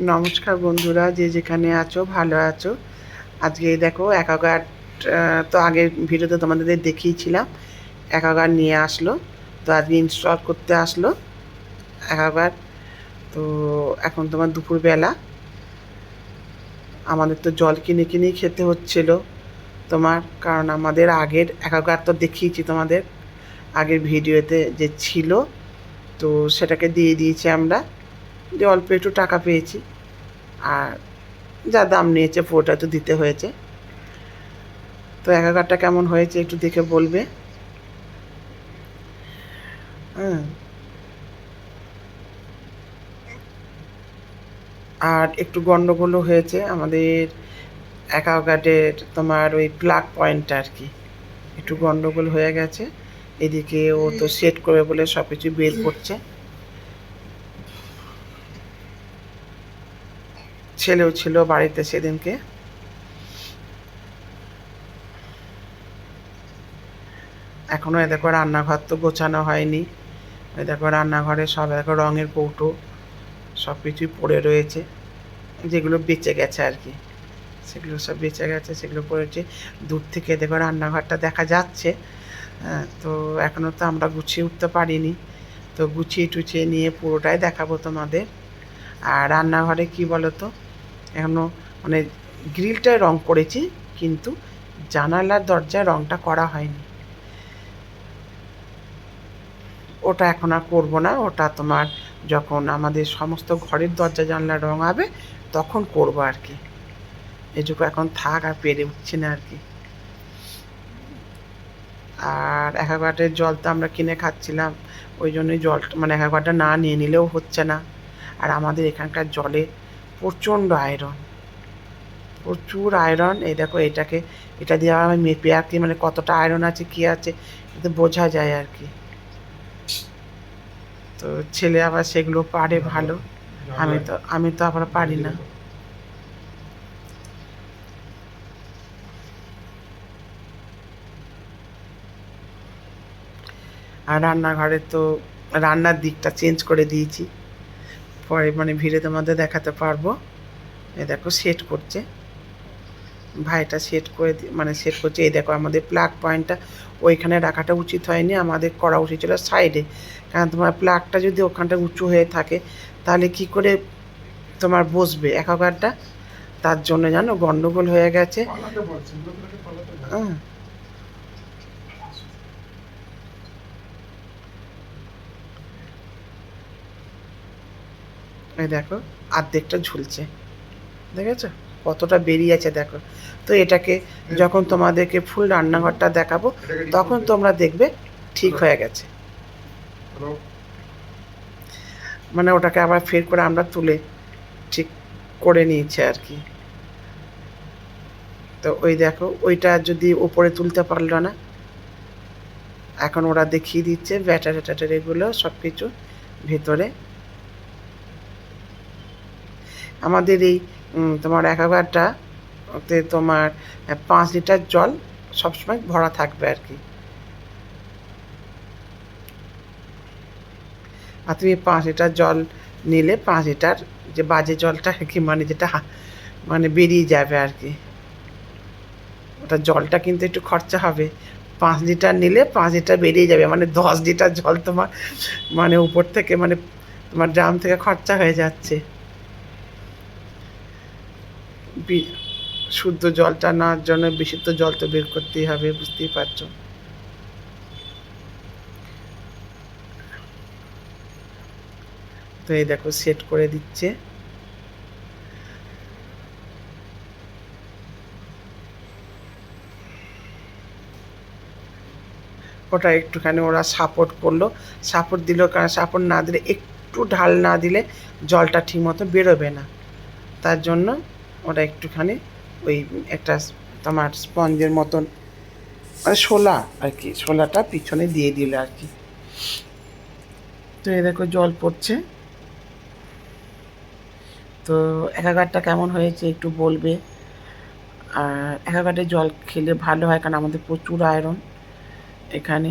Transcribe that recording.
নমস্কার বন্ধুরা, যে যেখানে আছো, ভালো আছো। আজকে দেখো অ্যাকাগার্ড তো আগের ভিডিওতে তোমাদের দেখিয়েছিলাম অ্যাকাগার্ড নিয়ে আসলো। তো আজকে ইনস্টল করতে আসলো অ্যাকাগার্ড তো এখন তোমার দুপুরবেলা। আমাদের তো জল কিনে কিনেই খেতে হচ্ছিল তোমার, কারণ আমাদের আগের অ্যাকাগার্ড তো দেখিয়েছি তোমাদের আগের ভিডিওতে যে ছিল। তো সেটাকে দিয়ে দিয়েছি আমরা। যে অল্প একটু টাকা পেয়েছি। আর যা দাম নিয়েছে পুরোটা তো দিতে হয়েছে। তো একাকারটা কেমন হয়েছে একটু দেখে বলবে। আর একটু গন্ডগোলও হয়েছে আমাদের অ্যাকাউগার্ডের তোমার ওই প্লাগ পয়েন্টটা আর কি। একটু গন্ডগোল হয়ে গেছে। এদিকে ও তো সেট করবে বলে সব কিছু বের করছে। ছেলেও ছিল বাড়িতে সেদিনকে। এখনও এ দেখো রান্নাঘর তো গোছানো হয়নি। এ দেখো রান্নাঘরে সব দেখো রঙের কৌটো, সব কিছুই পড়ে রয়েছে। যেগুলো বেঁচে গেছে আর কি। সেগুলো সব বেঁচে গেছে, সেগুলো পড়েছে। দূর থেকে দেখো রান্নাঘরটা দেখা যাচ্ছে। তো এখনও তো আমরা গুছিয়ে উঠতে পারিনি। তো গুছিয়ে টুছিয়ে নিয়ে পুরোটাই দেখাবো তোমাদের। আর রান্নাঘরে কি বলো তো? এখনও মানে গ্রিলটায় রং করেছি, কিন্তু জানালার দরজায় রংটা করা হয়নি। ওটা এখন আর করব না, ওটা তোমার যখন আমাদের সমস্ত ঘরের দরজা জানলার রং হবে, তখন করব আর কি। এটুকু এখন থাক আর পেরে উঠছে না আর কি। আর অ্যাকোয়াগার্ডের জল তো আমরা কিনে খাচ্ছিলাম, ওই জন্যই জল মানে অ্যাকোয়াগার্ডটা না নিয়ে নিলেও হচ্ছে না। আর আমাদের এখানকার জলে প্রচণ্ড আয়রন প্রচুর আয়রন এই দেখো এটাকে, এটা দিয়ে আমি মেপে আর কি মানে কতটা আয়রন আছে, কী আছে, এতে বোঝা যায় আর কি। তো ছেলে আবার সেগুলো পারে ভালো। আমি তো আমি তো আবার পারি না। আর রান্নাঘরে তো রান্নার দিকটা চেঞ্জ করে দিয়েছি। পরে মানে ভিড়ে তোমাদের দেখাতে পারব। এই দেখো সেট করছে। ভাইটা সেট করে মানে সেট করছে। এই দেখো আমাদের প্লাগ পয়েন্টটা ওইখানে রাখাটা উচিত হয়নি আমাদের করা উচিত ছিল সাইডে কারণ তোমার প্লাগটা যদি ওখানটা উঁচু হয়ে থাকে তাহলে কি করে তোমার বসবে একাকারটা? তার জন্য জানো গন্ডগোল হয়ে গেছে। হ্যাঁ এই দেখো আর্ধেকটা ঝুলছে। দেখেছ? কতটা বেরিয়ে আছে দেখো। তো এটাকে যখন তোমাদেরকে ফুল রান্নাঘরটা দেখাবো তখন তোমরা দেখবে ঠিক হয়ে গেছে। মানে ওটাকে আবার ফের করে আমরা তুলে ঠিক করে নিয়েছি আর কি। তো ওই দেখো ওইটা যদি ওপরে তুলতে পারল না এখন ওরা দেখিয়ে দিচ্ছে ব্যাটারি ট্যাটারিগুলো সব কিছু ভেতরে আমাদের এই তোমার অ্যাকোয়াগার্ডটা, ওতে তোমার পাঁচ লিটার জল সবসময় ভরা থাকবে আর কি। আর তুমি পাঁচ লিটার জল নিলে, পাঁচ লিটার যে বাজে জলটা কি মানে যেটা মানে বেরিয়ে যাবে আর কি। ওটা জলটা কিন্তু একটু খরচা হবে। পাঁচ লিটার নিলে পাঁচ লিটার বেরিয়ে যাবে মানে দশ লিটার জল তোমার মানে উপর থেকে মানে তোমার ড্রাম থেকে খরচা হয়ে যাচ্ছে। শুদ্ধ জলটা নেওয়ার জন্য বিশুদ্ধ জল তো বের করতেই হবে, বুঝতেই পারছ? তো এই দেখো সেট করে দিচ্ছে। ওটা একটুখানি ওরা সাপোর্ট করল। সাপোর্ট দিল কারণ সাপোর্ট না দিলে, একটু ঢাল না দিলে জলটা ঠিক মতো বেরোবে না। তার জন্য ওটা একটুখানি ওই একটা তোমার স্পঞ্জের মতন মানে শোলা আর কি শোলাটা পিছনে দিয়ে দিল আর কি। তো এই দেখো জল পড়ছে। তো একাগারটা কেমন হয়েছে একটু বলবে? আর একাগারে জল খেলে ভালো হয়, কারণ আমাদের প্রচুর আয়রন এখানে।